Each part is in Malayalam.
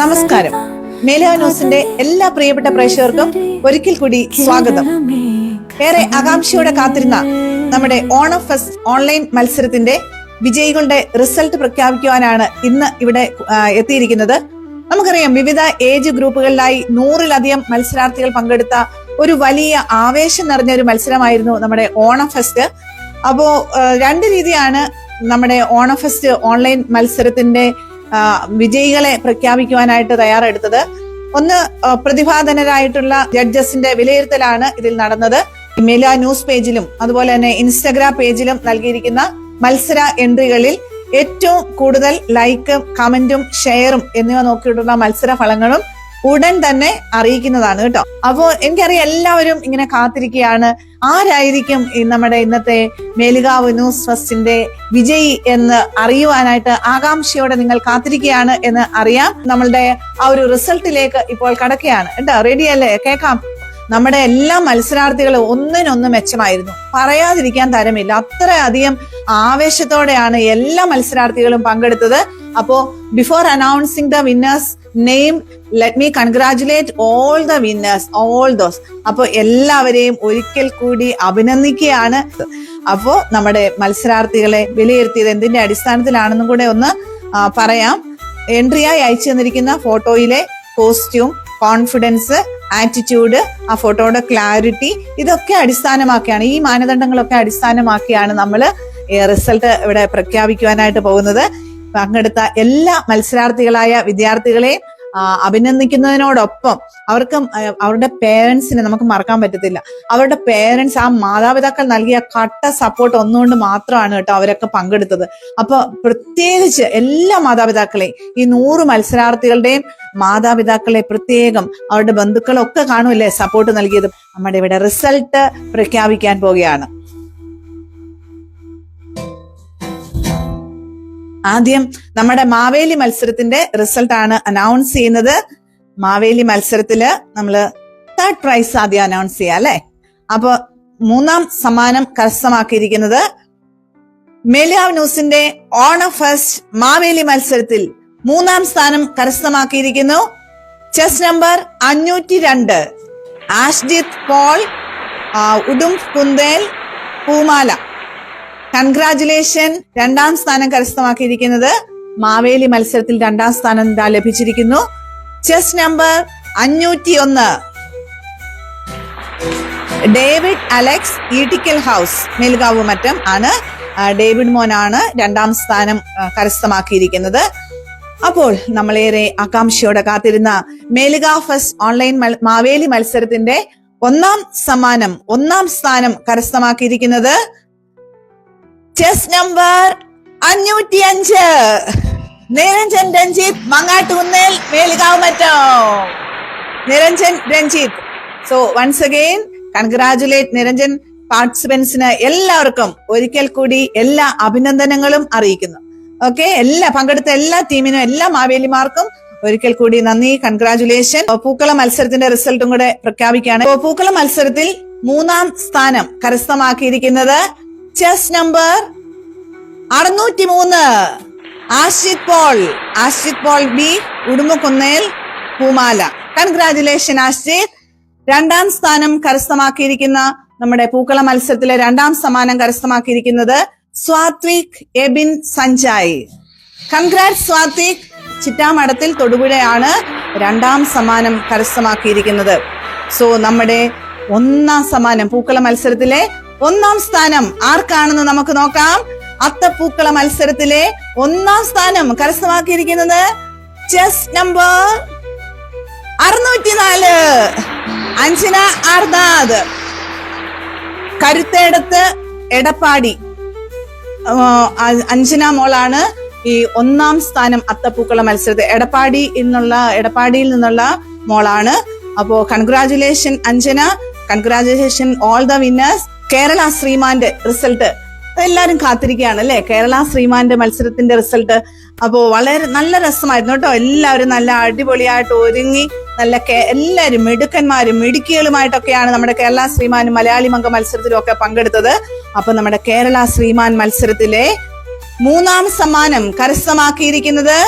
നമസ്കാരം. മേലാനോസിന്റെ ന്യൂസിന്റെ എല്ലാ പ്രിയപ്പെട്ട പ്രേക്ഷകർക്കും ഒരിക്കൽ കൂടി സ്വാഗതം. ഏറെ ആകാംക്ഷയോടെ കാത്തിരുന്ന നമ്മുടെ ഓണം ഫെസ്റ്റ് ഓൺലൈൻ മത്സരത്തിന്റെ വിജയികളുടെ റിസൾട്ട് പ്രഖ്യാപിക്കുവാനാണ് ഇന്ന് ഇവിടെ എത്തിയിരിക്കുന്നത്. നമുക്കറിയാം വിവിധ ഏജ് ഗ്രൂപ്പുകളിലായി നൂറിലധികം മത്സരാർത്ഥികൾ പങ്കെടുത്ത ഒരു വലിയ ആവേശം നിറഞ്ഞ ഒരു മത്സരമായിരുന്നു നമ്മുടെ ഓണം ഫെസ്റ്റ്. അപ്പോ രണ്ട് രീതിയാണ് നമ്മുടെ ഓണം ഫെസ്റ്റ് ഓൺലൈൻ മത്സരത്തിന്റെ വിജയികളെ പ്രഖ്യാപിക്കുവാനായിട്ട് തയ്യാറെടുത്തത്. ഒന്ന് പ്രതിഭാധനരായിട്ടുള്ള ജഡ്ജസിന്റെ വിലയിരുത്തലാണ് ഇതിൽ നടന്നത്. മെല ന്യൂസ് പേജിലും അതുപോലെ തന്നെ ഇൻസ്റ്റഗ്രാം പേജിലും നൽകിയിരിക്കുന്ന മത്സര എൻട്രികളിൽ ഏറ്റവും കൂടുതൽ ലൈക്കും കമന്റും ഷെയറും എന്നിവ നോക്കിയിട്ടുള്ള മത്സര ഫലങ്ങളും ഉടൻ തന്നെ അറിയിക്കുന്നതാണ് കേട്ടോ. അപ്പോ എനിക്കറിയാം എല്ലാവരും ഇങ്ങനെ കാത്തിരിക്കുകയാണ്. ആരായിരിക്കും നമ്മുടെ ഇന്നത്തെ മേലുകാവ് ന്യൂസ് ഫസ്റ്റിന്റെ വിജയി എന്ന് അറിയുവാനായിട്ട് ആകാംക്ഷയോടെ നിങ്ങൾ കാത്തിരിക്കുകയാണ് എന്ന് അറിയാം. നമ്മളുടെ ആ ഒരു റിസൾട്ടിലേക്ക് ഇപ്പോൾ കടക്കുകയാണ്. കേട്ടോ റെഡി അല്ലേ? കേൾക്കാം. നമ്മുടെ എല്ലാ മത്സരാർത്ഥികളും ഒന്നിനൊന്ന് മെച്ചമായിരുന്നു. പറയാതിരിക്കാൻ തരമില്ല. അത്രയധികം ആവേശത്തോടെയാണ് എല്ലാ മത്സരാർത്ഥികളും പങ്കെടുത്തത്. അപ്പോ before announcing the winners name let me congratulate all the winners all those അപ്പോൾ എല്ലാവരെയും ഒരിക്കൽ കൂടി അഭിനന്ദിക്കുകയാണ്. അപ്പോ നമ്മുടെ മത്സരാർത്ഥികളെ വിലയിരുത്തിയത് എന്തിന്റെ അടിസ്ഥാനത്തിലാണെന്നും കൂടെ ഒന്ന് പറയാം. എൻട്രിയായി അയച്ചു തന്നിരിക്കുന്ന ഫോട്ടോയിലെ കോസ്റ്റ്യൂം കോൺഫിഡൻസ് ആറ്റിറ്റ്യൂഡ് ആ ഫോട്ടോയുടെ ക്ലാരിറ്റി ഇതൊക്കെ അടിസ്ഥാനമാക്കിയാണ്. ഈ മാനദണ്ഡങ്ങളൊക്കെ അടിസ്ഥാനമാക്കിയാണ് നമ്മൾ റിസൾട്ട് ഇവിടെ പ്രഖ്യാപിക്കുവാനായിട്ട് പോകുന്നത്. പങ്കെടുത്ത എല്ലാ മത്സരാർത്ഥികളായ വിദ്യാർത്ഥികളെയും അഭിനന്ദിക്കുന്നതിനോടൊപ്പം അവർക്ക് അവരുടെ പേരൻസിനെ നമുക്ക് മറക്കാൻ പറ്റത്തില്ല. അവരുടെ പേരൻസ് ആ മാതാപിതാക്കൾ നൽകിയ കട്ട സപ്പോർട്ട് ഒന്നുകൊണ്ട് മാത്രമാണ് കേട്ടോ അവരൊക്കെ പങ്കെടുത്തത്. അപ്പൊ പ്രത്യേകിച്ച് എല്ലാ മാതാപിതാക്കളെയും ഈ നൂറ് മത്സരാർത്ഥികളുടെയും മാതാപിതാക്കളെ പ്രത്യേകം അവരുടെ ബന്ധുക്കളൊക്കെ കാണുമല്ലേ സപ്പോർട്ട് നൽകിയത്? നമ്മുടെ ഇവിടെ റിസൾട്ട് പ്രഖ്യാപിക്കാൻ പോവുകയാണ്. ആദ്യം നമ്മുടെ മാവേലി മത്സരത്തിന്റെ റിസൾട്ട് ആണ് അനൗൺസ് ചെയ്യുന്നത്. മാവേലി മത്സരത്തിൽ നമ്മൾ തേർഡ് പ്രൈസ് ആദ്യം അനൗൺസ് ചെയ്യാം അല്ലെ? അപ്പൊ മൂന്നാം സമ്മാനം കരസ്ഥമാക്കിയിരിക്കുന്നത് മേലിയാവ് ന്യൂസിന്റെ ഓണ ഫസ്റ്റ് മാവേലി മത്സരത്തിൽ മൂന്നാം സ്ഥാനം കരസ്ഥമാക്കിയിരിക്കുന്നു. ചെസ് നമ്പർ അഞ്ഞൂറ്റി രണ്ട് ആഷ്ജിത് പോൾ ഉടും കുന്തേൽ പൂമാല. കൺഗ്രാറ്റുലേഷൻ രണ്ടാം സ്ഥാനം കരസ്ഥമാക്കിയിരിക്കുന്നത് മാവേലി മത്സരത്തിൽ രണ്ടാം സ്ഥാനം ഇതാ ലഭിച്ചിരിക്കുന്നു. ചെസ് നമ്പർ അഞ്ഞൂറ്റി ഒന്ന് David Alex Eettickal house Melkavu Mattam ആണ്. ഡേവിഡ് മോനാണ് രണ്ടാം സ്ഥാനം കരസ്ഥമാക്കിയിരിക്കുന്നത്. അപ്പോൾ നമ്മളേറെ ആകാംക്ഷയോടെ കാത്തിരുന്ന മേലുക ഫസ്റ്റ് ഓൺലൈൻ മാവേലി മത്സരത്തിന്റെ ഒന്നാം സമ്മാനം ഒന്നാം സ്ഥാനം കരസ്ഥമാക്കിയിരിക്കുന്നത് ചെസ് നമ്പർ അഞ്ഞൂറ്റി അഞ്ച് നിരഞ്ജൻ രഞ്ജിത്ത് മങ്ങാട്ടുകുന്നേൽ മേലുകാവ് മറ്റോ Niranjan Ranjith. So once again congratulate Niranjan പാർട്ടിസിപ്പൻസിന് എല്ലാവർക്കും. ഒരിക്കൽ കൂടി എല്ലാ അഭിനന്ദനങ്ങളും അറിയിക്കുന്നു. ഓക്കെ എല്ലാ പങ്കെടുത്ത എല്ലാ ടീമിനും എല്ലാ മാവേലിമാർക്കും ഒരിക്കൽ കൂടി നന്ദി കൺഗ്രാചുലേഷൻ പൂക്കള മത്സരത്തിന്റെ റിസൾട്ടും കൂടെ പ്രഖ്യാപിക്കുകയാണ്. പൂക്കള മത്സരത്തിൽ മൂന്നാം സ്ഥാനം കരസ്ഥമാക്കിയിരിക്കുന്നത് ചെസ് നമ്പർ അറുന്നൂറ്റി മൂന്ന് ആഷിത് പോൾ. ആഷിത് പോൾ ബി ഉടുമ്പുകുന്നേൽ പൂമാല. കൺഗ്രാറ്റുലേഷൻ ആഷിത് രണ്ടാം സ്ഥാനം കരസ്ഥമാക്കിയിരിക്കുന്ന നമ്മുടെ പൂക്കള മത്സരത്തിലെ രണ്ടാം സമ്മാനം കരസ്ഥമാക്കിയിരിക്കുന്നത് സ്വാത്വിക് എബിൻ സഞ്ജായ്. കൺഗ്രാറ്റ് സ്വാത്വിക്. ചിറ്റാമടത്തിൽ തൊടുപുഴയാണ് രണ്ടാം സമ്മാനം കരസ്ഥമാക്കിയിരിക്കുന്നത്. സോ നമ്മുടെ ഒന്നാം സമ്മാനം പൂക്കള മത്സരത്തിലെ ഒന്നാം സ്ഥാനം ആർക്കാണെന്ന് നമുക്ക് നോക്കാം. അത്തപ്പൂക്കള മത്സരത്തിലെ ഒന്നാം സ്ഥാനം കരസ്ഥമാക്കിയിരിക്കുന്നത് ചെസ് നമ്പർ അറുന്നൂറ്റിനാല്. അഞ്ജന ആർദാദ് കരുത്തേടത്ത് എടപ്പാടി. അഞ്ജന മോളാണ് ഈ ഒന്നാം സ്ഥാനം അത്തപ്പൂക്കള മത്സരത്തിൽ എടപ്പാടി എന്നുള്ള എടപ്പാടിയിൽ നിന്നുള്ള മോളാണ്. അപ്പോ congratulation Anjana congratulation all the winners Kerala ശ്രീമാന്റെ result എല്ലാരും കാത്തിരിക്കുകയാണ് അല്ലെ? കേരള ശ്രീമാന്റെ മത്സരത്തിന്റെ റിസൾട്ട് അപ്പോ വളരെ നല്ല രസമായിരുന്നു കേട്ടോ. എല്ലാവരും നല്ല അടിപൊളിയായിട്ട് ഒരുങ്ങി നല്ല എല്ലാവരും മിടുക്കന്മാരും മിടുക്കികളുമായിട്ടൊക്കെയാണ് നമ്മുടെ കേരള ശ്രീമാൻ മലയാളി മംഗ മത്സരത്തിലും ഒക്കെ പങ്കെടുത്തത്. അപ്പൊ നമ്മുടെ കേരള ശ്രീമാൻ മത്സരത്തിലെ മൂന്നാം സമ്മാനം കരസ്ഥമാക്കിയിരിക്കുന്നത്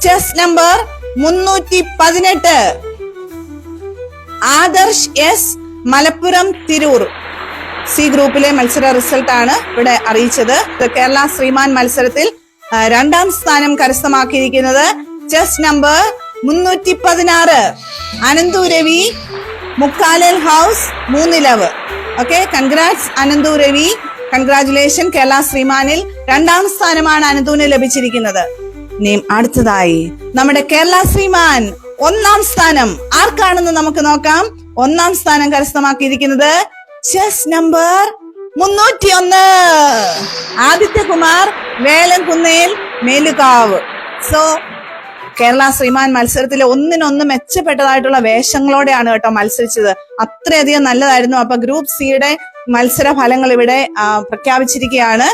ചെസ് നമ്പർ മുന്നൂറ്റി പതിനെട്ട് ആദർശ് എസ് മലപ്പുറം തിരൂർ. സി ഗ്രൂപ്പിലെ മത്സര റിസൾട്ടാണ് ഇവിടെ അറിയിച്ചത്. കേരള ശ്രീമാൻ മത്സരത്തിൽ രണ്ടാം സ്ഥാനം കരസ്ഥമാക്കിയിരിക്കുന്നത് ചെസ് നമ്പർ മുന്നൂറ്റി പതിനാറ് Ananthu Ravi Mukkalal house Moonnilavu. Okay congrats Ananthu Ravi. Congratulation Kerala ശ്രീമാനിൽ രണ്ടാം സ്ഥാനമാണ് അനന്തുവിന് ലഭിച്ചിരിക്കുന്നത്. ഇനി അടുത്തതായി നമ്മുടെ കേരള ശ്രീമാൻ ഒന്നാം സ്ഥാനം ആർക്കാണെന്ന് നമുക്ക് നോക്കാം. ഒന്നാം സ്ഥാനം കരസ്ഥമാക്കിയിരിക്കുന്നത് ചെസ് നമ്പർ മുന്നൂറ്റി ഒന്ന് ആദിത്യകുമാർ വേലംകുന്നേൽ മേലുകാവ്. സോ കേരള ശ്രീമാൻ മത്സരത്തിലെ ഒന്നിനൊന്ന് മെച്ചപ്പെട്ടതായിട്ടുള്ള വേഷങ്ങളോടെയാണ് കേട്ടോ മത്സരിച്ചത്. അത്രയധികം നല്ലതായിരുന്നു. അപ്പൊ ഗ്രൂപ്പ് സിയുടെ മത്സര ഫലങ്ങൾ ഇവിടെ പ്രഖ്യാപിച്ചിരിക്കുകയാണ്.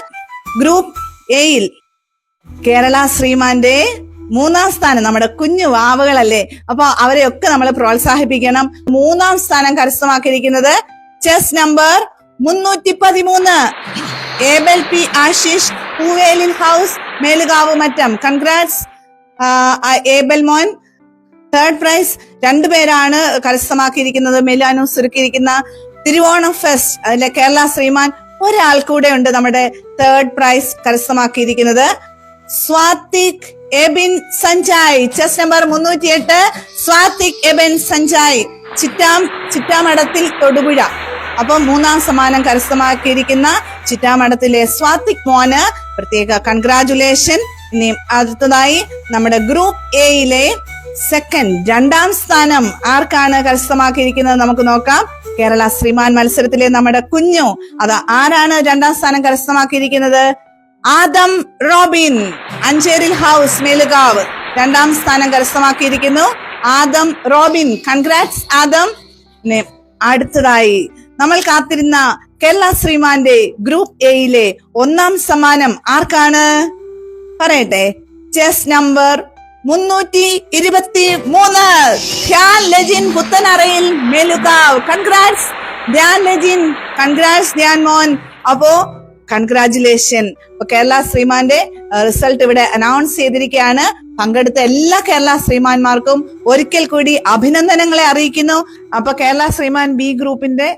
ഗ്രൂപ്പ് എയിൽ കേരള ശ്രീമാന്റെ മൂന്നാം സ്ഥാനം നമ്മുടെ കുഞ്ഞു വാവുകളല്ലേ? അപ്പൊ അവരെയൊക്കെ നമ്മൾ പ്രോത്സാഹിപ്പിക്കണം. മൂന്നാം സ്ഥാനം കരസ്ഥമാക്കിയിരിക്കുന്നത് ചെസ് നമ്പർ മുന്നൂറ്റി പതിമൂന്ന് Abel P Ashish Poovelil house Melukavu Mattam. Congrats Abel മോൻ. തേർഡ് പ്രൈസ് രണ്ടുപേരാണ് കരസ്ഥമാക്കിയിരിക്കുന്നത്. മെലാനു സുരുക്കിയിരിക്കുന്ന തിരുവോണം ഫെസ്റ്റ് അതിലെ കേരള ശ്രീമാൻ ഒരാൾ കൂടെ ഉണ്ട് നമ്മുടെ തേർഡ് പ്രൈസ് കരസ്ഥമാക്കിയിരിക്കുന്നത്. സ്വാത്തിക് എബിൻ സഞ്ജായ്. ചെസ് നമ്പർ മുന്നൂറ്റി എട്ട് സ്വാതിക് എബിൻ സഞ്ജായ്. ചിറ്റാം ചിറ്റാമടത്തിൽ തൊടുപുഴ. അപ്പം മൂന്നാം സമ്മാനം കരസ്ഥമാക്കിയിരിക്കുന്ന ചിറ്റാമഠത്തിലെ സ്വാതിക് മോന് പ്രത്യേക കൺഗ്രാചുലേഷൻ ഇനി അടുത്തതായി നമ്മുടെ ഗ്രൂപ്പ് എയിലെ സെക്കൻഡ് രണ്ടാം സ്ഥാനം ആർക്കാണ് കരസ്ഥമാക്കിയിരിക്കുന്നത് നമുക്ക് നോക്കാം. കേരള ശ്രീമാൻ മത്സരത്തിലെ നമ്മുടെ കുഞ്ഞു അത് ആരാണ് രണ്ടാം സ്ഥാനം കരസ്ഥമാക്കിയിരിക്കുന്നത്? Adam Robin Ancheril house Melukavu. രണ്ടാം സ്ഥാനം കരസ്ഥമാക്കിയിരിക്കുന്നു ആദം റോബിൻ. Congrats Adam. അടുത്തതായി നമ്മൾ കാത്തിരുന്ന കേരള ശ്രീമാന്റെ ഗ്രൂപ്പ് എയിലെ ഒന്നാം സമ്മാനം ആർക്കാണ്? പറയട്ടെ. ചെസ് നമ്പർ മുന്നൂറ്റി ഇരുപത്തി മൂന്ന് ധ്യാൻ ലജിൻ പുത്തനറയിൽ മേലുകാവ്. കൺഗ്രാറ്റ്സ് ധ്യാൻ ലജിൻ കൺഗ്രാറ്റ്സ് ധ്യാൻ മോൻ. അപ്പോ കൺഗ്രാചുലേഷൻ കേരള ശ്രീമാന്റെ റിസൾട്ട് ഇവിടെ അനൗൺസ് ചെയ്തിരിക്കുകയാണ്. പങ്കെടുത്ത എല്ലാ കേരള ശ്രീമാന്മാർക്കും ഒരിക്കൽ കൂടി അഭിനന്ദനങ്ങളെ അറിയിക്കുന്നു. അപ്പൊ കേരള ശ്രീമാൻ ബി ഗ്രൂപ്പിന്റെ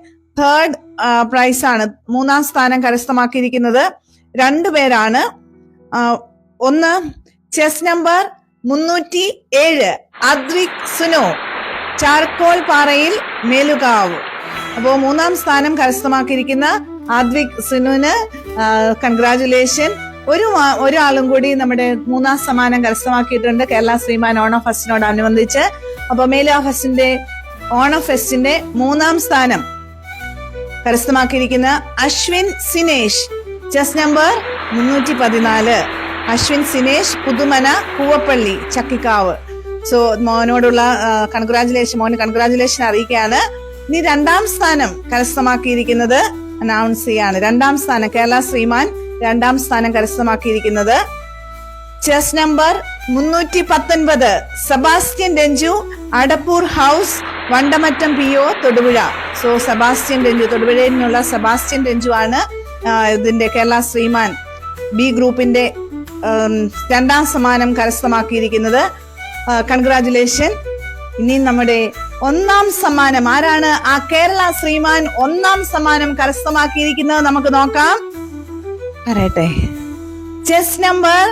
തേർഡ് ആണ്. മൂന്നാം സ്ഥാനം കരസ്ഥമാക്കിയിരിക്കുന്നത് രണ്ടുപേരാണ് പേരാണ്. ഒന്ന് ചെസ് നമ്പർ മുന്നൂറ്റി ഏഴ് അദ്വിക് സുനോ ചാർക്കോൾ പാറയിൽ മേലുകാവ്. അപ്പോ മൂന്നാം സ്ഥാനം കരസ്ഥമാക്കിയിരിക്കുന്ന ആദ്വിക് സുനുവിന് കൺഗ്രാചുലേഷൻ ഒരു ഒരാളും കൂടി നമ്മുടെ മൂന്നാം സമ്മാനം കരസ്ഥമാക്കിയിട്ടുണ്ട് കേരള ശ്രീമാൻ ഓണം ഫെസ്റ്റിനോടനുബന്ധിച്ച്. അപ്പൊ മേലുകാവ് ഫെസ്റ്റിന്റെ ഓണം ഫെസ്റ്റിന്റെ മൂന്നാം സ്ഥാനം കരസ്ഥമാക്കിയിരിക്കുന്ന അശ്വിൻ സിനേഷ്. ചെസ് നമ്പർ മുന്നൂറ്റി പതിനാല് അശ്വിൻ സിനേഷ് പുതുമന കൂവപ്പള്ളി ചക്കിക്കാവ്. സോ മോനോടുള്ള കൺഗ്രാചുലേഷൻ മോന് കൺഗ്രാചുലേഷൻ അറിയിക്കുകയാണ്. ഇനി രണ്ടാം സ്ഥാനം കരസ്ഥമാക്കിയിരിക്കുന്നത് അനൗൺസ് ചെയ്യാണ്. രണ്ടാം സ്ഥാനം കേരള ശ്രീമാൻ രണ്ടാം സ്ഥാനം കരസ്ഥമാക്കിയിരിക്കുന്നത്. ചെസ് നമ്പർ മുന്നൂറ്റി പത്തൊൻപത് Sebastian Ranju Adappoor house Vandamattam P O Thodupuzha. So Sebastian Ranju തൊടുപുഴയിൽ നിന്നുള്ള സെബാസ്റ്റ്യൻ രഞ്ജു ആണ് ഇതിന്റെ കേരള ശ്രീമാൻ ബി ഗ്രൂപ്പിന്റെ രണ്ടാം സമ്മാനം കരസ്ഥമാക്കിയിരിക്കുന്നത്. കൺഗ്രാറ്റുലേഷൻ ഇനി നമ്മുടെ ഒന്നാം സമ്മാനം ആരാണ് ആ കേരള ശ്രീമാൻ ഒന്നാം സമ്മാനം കരസ്ഥമാക്കിയിരിക്കുന്നത് നമുക്ക് നോക്കാം. പറയട്ടെ. ചെസ് നമ്പർ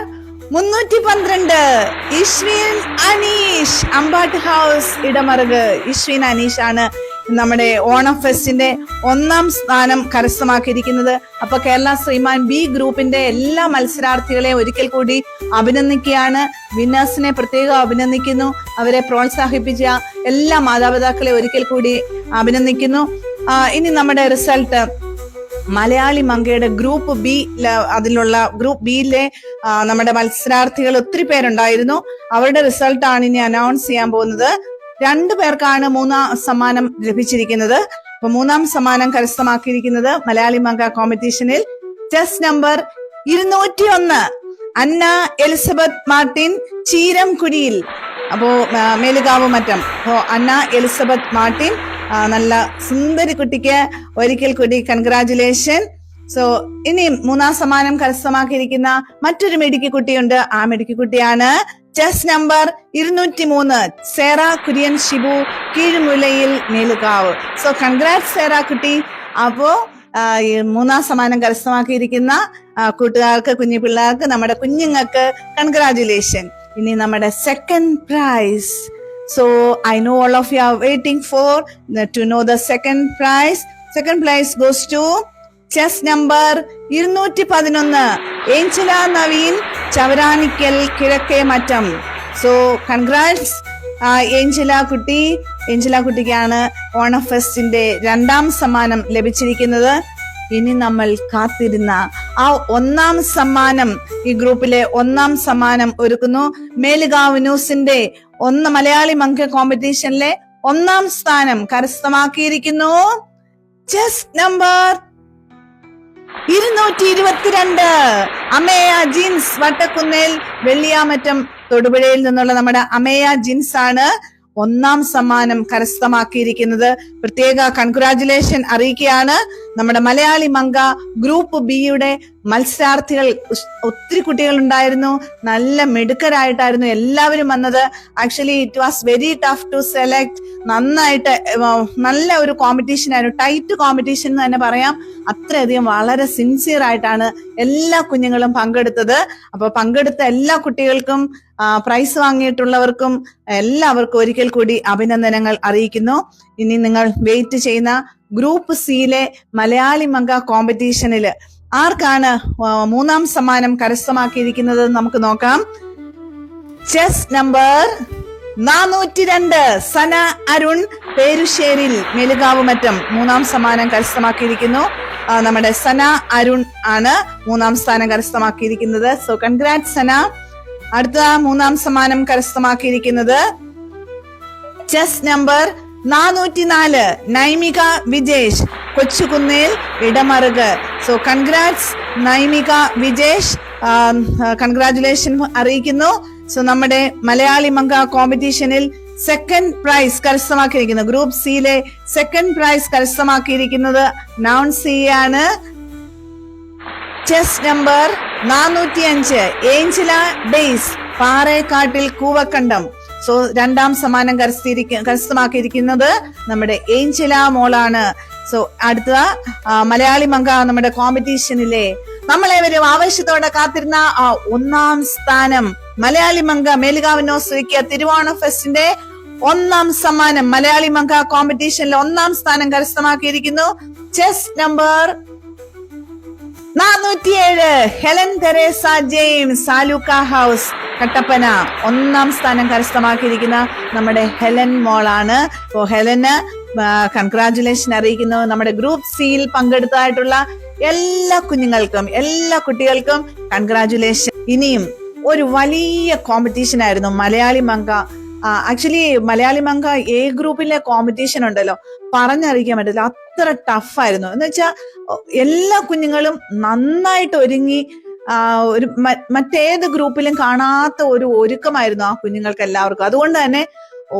മുന്നൂറ്റി പന്ത്രണ്ട് ഇഷ്വിൻ അനീഷ് അമ്പാട്ട് ഹൗസ് ഇടമറുക്. ഇഷ്വിൻ അനീഷ് ആണ് നമ്മുടെ ഓണം ഫെസ്റ്റിന്റെ ഒന്നാം സ്ഥാനം കരസ്ഥമാക്കിയിരിക്കുന്നത്. അപ്പൊ കേരള ശ്രീമാൻ ബി ഗ്രൂപ്പിന്റെ എല്ലാ മത്സരാർത്ഥികളെയും ഒരിക്കൽ കൂടി അഭിനന്ദിക്കുകയാണ്. വിന്നേഴ്സിനെ പ്രത്യേകം അഭിനന്ദിക്കുന്നു. അവരെ പ്രോത്സാഹിപ്പിച്ച എല്ലാ മാതാപിതാക്കളെ ഒരിക്കൽ കൂടി അഭിനന്ദിക്കുന്നു. ഇനി നമ്മുടെ റിസൾട്ട്. മലയാളി മങ്കയുടെ ഗ്രൂപ്പ് ബി അതിലുള്ള ഗ്രൂപ്പ് ബിയിലെ നമ്മുടെ മത്സരാർത്ഥികൾ ഒത്തിരി പേരുണ്ടായിരുന്നു. അവരുടെ റിസൾട്ട് ആണ് ഇനി അനൗൺസ് ചെയ്യാൻ പോകുന്നത്. രണ്ടു പേർക്കാണ് മൂന്നാം സമ്മാനം ലഭിച്ചിരിക്കുന്നത്. അപ്പൊ മൂന്നാം സമ്മാനം കരസ്ഥമാക്കിയിരിക്കുന്നത് മലയാളി മങ്ക കോമ്പറ്റീഷനിൽ ചെസ് നമ്പർ ഇരുന്നൂറ്റി ഒന്ന് അന്ന എലിസബത്ത് മാർട്ടിൻ ചീരംകുടിയിൽ. അപ്പോ ആ, മേലുകാവ് മറ്റം. അപ്പോ അന്ന എലിസബത്ത് മാർട്ടിൻ നല്ല സുന്ദരി കുട്ടിക്ക് ഒരിക്കൽ കൂടി കൺഗ്രാചുലേഷൻ. സോ ഇനി മൂന്നാം സമ്മാനം കരസ്ഥമാക്കിയിരിക്കുന്ന മറ്റൊരു മെഡിക്കൽ കുട്ടിയുണ്ട്. ആ മെഡിക്കൽ കുട്ടിയാണ് ചെസ് നമ്പർ ഇരുന്നൂറ്റി മൂന്ന് Sera Kurian Shibu Keezhumulayil Melukavu. So congrat Sera കുട്ടി. അപ്പോ മൂന്നാം സമ്മാനം കരസ്ഥമാക്കിയിരിക്കുന്ന കൂട്ടുകാർക്ക് കുഞ്ഞു പിള്ളേർക്ക് നമ്മുടെ കുഞ്ഞുങ്ങൾക്ക് കൺഗ്രാചുലേഷൻ. ഇനി നമ്മുടെ second prize so I know all of you are waiting for to know the second prize second prize goes to chess number ഇരുന്നൂറ്റി പതിനൊന്ന് Angela Naveen Chavaranikkal Kizhakke Mattam. So congrats Angela കുട്ടി. ഏഞ്ചല കുട്ടിക്കാണ് ഓണ ഫെസ്റ്റിന്റെ രണ്ടാം സമ്മാനം ലഭിച്ചിരിക്കുന്നത്. ഇനി നമ്മൾ കാത്തിരുന്ന ആ ഒന്നാം സമ്മാനം ഈ ഗ്രൂപ്പിലെ ഒന്നാം സമ്മാനം ഒരുക്കുന്നു. മേലുകാവ് ന്യൂസിന്റെ ഒന്ന് മലയാളി മങ്ക കോമ്പറ്റീഷനിലെ ഒന്നാം സ്ഥാനം കരസ്ഥമാക്കിയിരിക്കുന്നു. ചെസ് നമ്പർ ഇരുന്നൂറ്റി ഇരുപത്തിരണ്ട്. അമേയ ജീൻസ് വട്ടക്കുന്നേൽ വെള്ളിയാമറ്റം തൊടുപുഴയിൽ നിന്നുള്ള നമ്മുടെ അമേയ ജീൻസ് ആണ് ഒന്നാം സമ്മാനം കരസ്ഥമാക്കിയിരിക്കുന്നത്. പ്രത്യേക കൺഗ്രാചുലേഷൻ അറിയിക്കുകയാണ്. നമ്മുടെ മലയാളി മങ്ക ഗ്രൂപ്പ് ബിയുടെ മത്സരാർത്ഥികൾ ഒത്തിരി കുട്ടികൾ ഉണ്ടായിരുന്നു നല്ല മിടുക്കരായിട്ടായിരുന്നു എല്ലാവരും വന്നത്. Actually it was very tough to select നന്നായിട്ട് നല്ല ഒരു കോമ്പറ്റീഷൻ ആയിരുന്നു. ടൈറ്റ് കോമ്പറ്റീഷൻ എന്ന് തന്നെ പറയാം. അത്രയധികം വളരെ സിൻസിയർ ആയിട്ടാണ് എല്ലാ കുഞ്ഞുങ്ങളും പങ്കെടുത്തത്. അപ്പൊ പങ്കെടുത്ത എല്ലാ കുട്ടികൾക്കും പ്രൈസ് വാങ്ങിയിട്ടുള്ളവർക്കും എല്ലാവർക്കും ഒരിക്കൽ കൂടി അഭിനന്ദനങ്ങൾ അറിയിക്കുന്നു. ഇനി നിങ്ങൾ വെയിറ്റ് ചെയ്യുന്ന ഗ്രൂപ്പ് സിയിലെ മലയാളി മംഗ കോമ്പറ്റീഷനിൽ ആർക്കാണ് മൂന്നാം സമ്മാനം കരസ്ഥമാക്കിയിരിക്കുന്നത് നമുക്ക് നോക്കാം. ചെസ് നമ്പർ നാനൂറ്റി രണ്ട് സന അരുൺ പേരുശ്ശേരിൽ മെലുകാവ് മറ്റം മൂന്നാം സമ്മാനം കരസ്ഥമാക്കിയിരിക്കുന്നു. നമ്മുടെ സന അരുൺ ആണ് മൂന്നാം സ്ഥാനം കരസ്ഥമാക്കിയിരിക്കുന്നത്. So congrat Sana. അടുത്ത മൂന്നാം സമ്മാനം കരസ്ഥമാക്കിയിരിക്കുന്നത്. Chess number നാനൂറ്റിനാല്. Naimika Vijesh Kochukunnel Edamaruku. So congrats Naimika Vijesh. Congratulation അറിയിക്കുന്നു. സോ നമ്മുടെ മലയാളി മംഗ കോമ്പറ്റീഷനിൽ സെക്കൻഡ് പ്രൈസ് കരസ്ഥമാക്കിയിരിക്കുന്നു. ഗ്രൂപ്പ് സിയിലെ സെക്കൻഡ് പ്രൈസ് കരസ്ഥമാക്കിയിരിക്കുന്നത് നൗൺ സി ആണ്. ചെസ് നമ്പർ നാനൂറ്റി അഞ്ച് ഏഞ്ചല ഡേയ്സ് പാറേക്കാട്ടിൽ കൂവക്കണ്ടം. സോ രണ്ടാം സമ്മാനം കരസ്ഥിരിക്ക കരസ്ഥമാക്കിയിരിക്കുന്നത് നമ്മുടെ ഏഞ്ചല മോളാണ്. സോ അടുത്ത മലയാളി മങ്ക നമ്മുടെ കോമ്പറ്റീഷനിലെ നമ്മളേവരും ആവേശത്തോടെ കാത്തിരുന്ന ആ ഒന്നാം സ്ഥാനം മലയാളി മങ്ക മേലുകാവിനോസ്വയ്ക്ക് തിരുവോണ ഫെസ്റ്റിന്റെ ഒന്നാം സമ്മാനം മലയാളി മംഗ കോമ്പറ്റീഷനിൽ ഒന്നാം സ്ഥാനം കരസ്ഥമാക്കിയിരിക്കുന്നു. Chest number നാനൂറ്റിയേഴ്. Helen Teresa James Salookka house Kattappana. ഒന്നാം സ്ഥാനം കരസ്ഥമാക്കിയിരിക്കുന്ന നമ്മുടെ ഹെലൻ മോളാണ്. അപ്പോ ഹെലന് കൺഗ്രാചുലേഷൻ അറിയിക്കുന്നു. നമ്മുടെ ഗ്രൂപ്പ് സിയിൽ പങ്കെടുത്തതായിട്ടുള്ള എല്ലാ കുഞ്ഞുങ്ങൾക്കും എല്ലാ കുട്ടികൾക്കും കൺഗ്രാചുലേഷൻ ഇനിയും ഒരു വലിയ കോമ്പറ്റീഷൻ ആയിരുന്നു മലയാളി മങ്ക ആക്ച്വലി മലയാളി മങ്ക എ ഗ്രൂപ്പിലെ കോമ്പറ്റീഷൻ ഉണ്ടല്ലോ. പറഞ്ഞറിയിക്കാൻ പറ്റില്ല അത്ര ടഫായിരുന്നു എന്ന് വെച്ചാൽ എല്ലാ കുഞ്ഞുങ്ങളും നന്നായിട്ട് ഒരുങ്ങി ഒരു മറ്റേത് ഗ്രൂപ്പിലും കാണാത്ത ഒരു ഒരുക്കമായിരുന്നു ആ കുഞ്ഞുങ്ങൾക്ക് എല്ലാവർക്കും. അതുകൊണ്ട് തന്നെ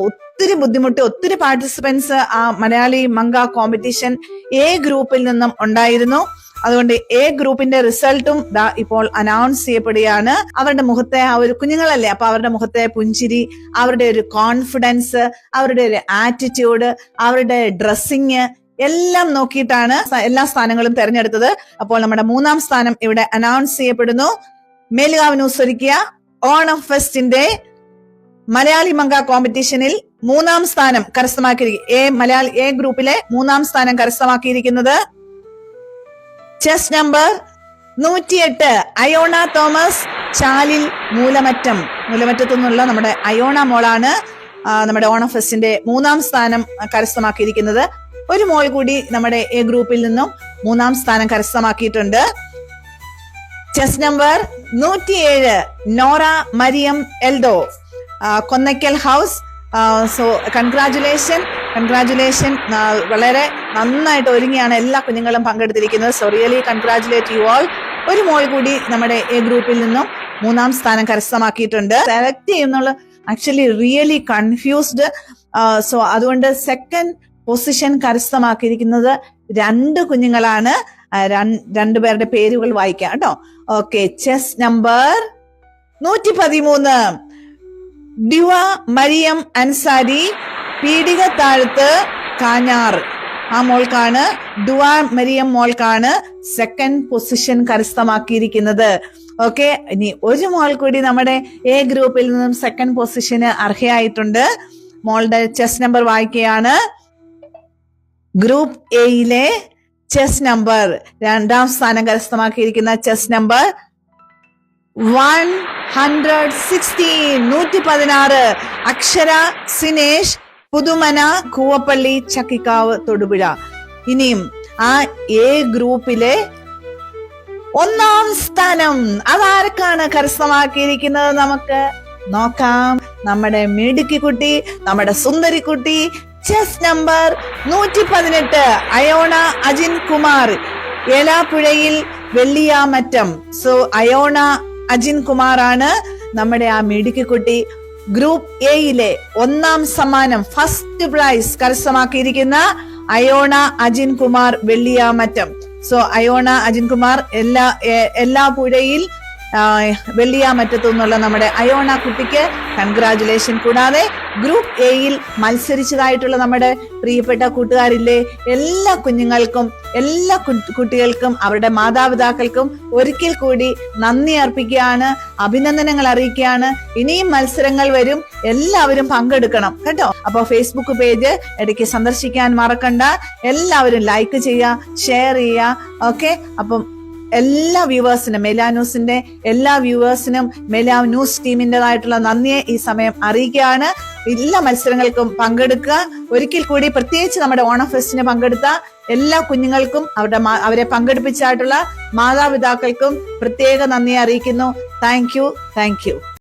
ഒത്തിരി ബുദ്ധിമുട്ട് ഒത്തിരി പാർട്ടിസിപ്പൻസ് ആ മലയാളി മങ്ക കോമ്പറ്റീഷൻ എ ഗ്രൂപ്പിൽ നിന്നും ഉണ്ടായിരുന്നു. അതുകൊണ്ട് എ ഗ്രൂപ്പിന്റെ റിസൾട്ടും ദാ ഇപ്പോൾ അനൗൺസ് ചെയ്യപ്പെടുകയാണ്. അവരുടെ മുഖത്തെ ആ ഒരു കുഞ്ഞുങ്ങളല്ലേ അപ്പൊ അവരുടെ മുഖത്തെ പുഞ്ചിരി അവരുടെ ഒരു കോൺഫിഡൻസ് അവരുടെ ഒരു ആറ്റിറ്റ്യൂഡ് അവരുടെ ഡ്രസ്സിങ് എല്ലാം നോക്കിയിട്ടാണ് എല്ലാ സ്ഥാനങ്ങളും തെരഞ്ഞെടുത്തത്. അപ്പോൾ നമ്മുടെ മൂന്നാം സ്ഥാനം ഇവിടെ അനൗൺസ് ചെയ്യപ്പെടുന്നു. മേലുകാവ് ന്യൂസ് ഒരുക്കിയ ഓണം ഫെസ്റ്റിന്റെ മലയാളി മങ്ക കോമ്പറ്റീഷനിൽ മൂന്നാം സ്ഥാനം കരസ്ഥമാക്കി എ മലയാളി എ ഗ്രൂപ്പിലെ മൂന്നാം സ്ഥാനം കരസ്ഥമാക്കിയിരിക്കുന്നത് ചെസ് നമ്പർ നൂറ്റിയെട്ട് അയോണ തോമസ് ചാലിൽ മൂലമറ്റം. മൂലമറ്റത്തു നിന്നുള്ള നമ്മുടെ അയോണ മോളാണ് നമ്മുടെ ഓണം ഫെസ്റ്റിന്റെ മൂന്നാം സ്ഥാനം കരസ്ഥമാക്കിയിരിക്കുന്നത്. ഒരു മോൾ കൂടി നമ്മുടെ എ ഗ്രൂപ്പിൽ നിന്നും മൂന്നാം സ്ഥാനം കരസ്ഥമാക്കിയിട്ടുണ്ട്. ചെസ് നമ്പർ നൂറ്റിയേഴ് Nora Mariam Eldo. Konnakkal house. So congratulation congratulation വളരെ നന്നായിട്ട് ഒരുങ്ങിയാണ് എല്ലാ കുഞ്ഞുങ്ങളും പങ്കെടുത്തിരിക്കുന്നത്. So really congratulate you all ഒരു മോൾ കൂടി നമ്മുടെ എ ഗ്രൂപ്പിൽ നിന്നും മൂന്നാം സ്ഥാനം കരസ്ഥമാക്കിയിട്ടുണ്ട്. സെലക്ട് ചെയ്യുന്നുള്ള ആക്ച്വലി റിയലി കൺഫ്യൂസ്ഡ് സോ അതുകൊണ്ട് സെക്കൻഡ് പൊസിഷൻ കരസ്ഥമാക്കിയിരിക്കുന്നത് രണ്ട് കുഞ്ഞുങ്ങളാണ്. രണ്ടുപേരുടെ പേരുകൾ വായിക്കാം കേട്ടോ. ഓക്കെ ചെസ് നമ്പർ നൂറ്റി പതിമൂന്ന് ഡിവ മരിയം അൻസാരി പീഡിക താഴത്ത് കാഞ്ഞാർ ആ മോൾക്കാണ്. ഡുവ മരിയം മോൾക്കാണ് സെക്കൻഡ് പൊസിഷൻ കരസ്ഥമാക്കിയിരിക്കുന്നത്. ഓക്കെ ഇനി ഒരു മോൾ കൂടി നമ്മുടെ എ ഗ്രൂപ്പിൽ നിന്നും സെക്കൻഡ് പൊസിഷന് അർഹയായിട്ടുണ്ട്. മോളുടെ ചെസ് നമ്പർ വായിക്കുകയാണ്. ഗ്രൂപ്പ് എയിലെ ചെസ് നമ്പർ രണ്ടാം സ്ഥാനം കരസ്ഥമാക്കിയിരിക്കുന്ന chest number one hundred sixteen നൂറ്റി പതിനാറ് അക്ഷര സിനേഷ് പുതുമന കൂവപ്പള്ളി ചക്കിക്കാവ് തൊടുപുഴ. ഇനിയും ആ എ ഗ്രൂപ്പിലെ ഒന്നാം സ്ഥാനം അതാരക്കാണ് കരസ്ഥമാക്കിയിരിക്കുന്നത് നമുക്ക് നോക്കാം. നമ്മുടെ മിടുക്കി കുട്ടി നമ്മുടെ സുന്ദരി കുട്ടി ചെസ് നമ്പർ നൂറ്റി പതിനെട്ട് അയോണ അജിൻ കുമാർ ഏലാപ്പുഴയിൽ വെള്ളിയാമറ്റം. സോ അയോണ അജിൻ കുമാർ ആണ് നമ്മുടെ ആ മിടുക്കി കുട്ടി ഗ്രൂപ്പ് എയിലെ ഒന്നാം സമ്മാനം first prize കരസ്ഥമാക്കിയിരിക്കുന്ന Iona Ajin Kumar Velliyamattom. So Iona Ajin Kumar എല്ലാ എല്ലാ പുഴയിൽ വെള്ളിയാമറ്റത്തു നിന്നുള്ള നമ്മുടെ അയോണ കുട്ടിക്ക് കൺഗ്രാചുലേഷൻ കൂടാതെ ഗ്രൂപ്പ് എയിൽ മത്സരിച്ചതായിട്ടുള്ള നമ്മുടെ പ്രിയപ്പെട്ട കൂട്ടുകാരില്ലേ എല്ലാ കുഞ്ഞുങ്ങൾക്കും എല്ലാ കുട്ടികൾക്കും അവരുടെ മാതാപിതാക്കൾക്കും ഒരിക്കൽ കൂടി നന്ദി അർപ്പിക്കുകയാണ് അഭിനന്ദനങ്ങൾ അറിയിക്കുകയാണ്. ഇനിയും മത്സരങ്ങൾ വരും എല്ലാവരും പങ്കെടുക്കണം കേട്ടോ? അപ്പൊ ഫേസ്ബുക്ക് പേജ് ഇടയ്ക്ക് സന്ദർശിക്കാൻ മറക്കണ്ട. എല്ലാവരും ലൈക്ക് ചെയ്യുക ഷെയർ ചെയ്യുക ഓക്കെ അപ്പം എല്ലാ വ്യൂവേഴ്സിനും മെലാ ന്യൂസിന്റെ എല്ലാ വ്യൂവേഴ്സിനും മെലാ ന്യൂസ് ടീമിന്റെതായിട്ടുള്ള നന്ദിയെ ഈ സമയം അറിയിക്കുകയാണ്. എല്ലാ മത്സരങ്ങൾക്കും പങ്കെടുക്കുക. ഒരിക്കൽ കൂടി പ്രത്യേകിച്ച് നമ്മുടെ ഓണം ഫെസ്റ്റിന് പങ്കെടുത്ത എല്ലാ കുഞ്ഞുങ്ങൾക്കും അവരുടെ അവരെ പങ്കെടുപ്പിച്ചായിട്ടുള്ള മാതാപിതാക്കൾക്കും പ്രത്യേക നന്ദി അറിയിക്കുന്നു. Thank you thank you.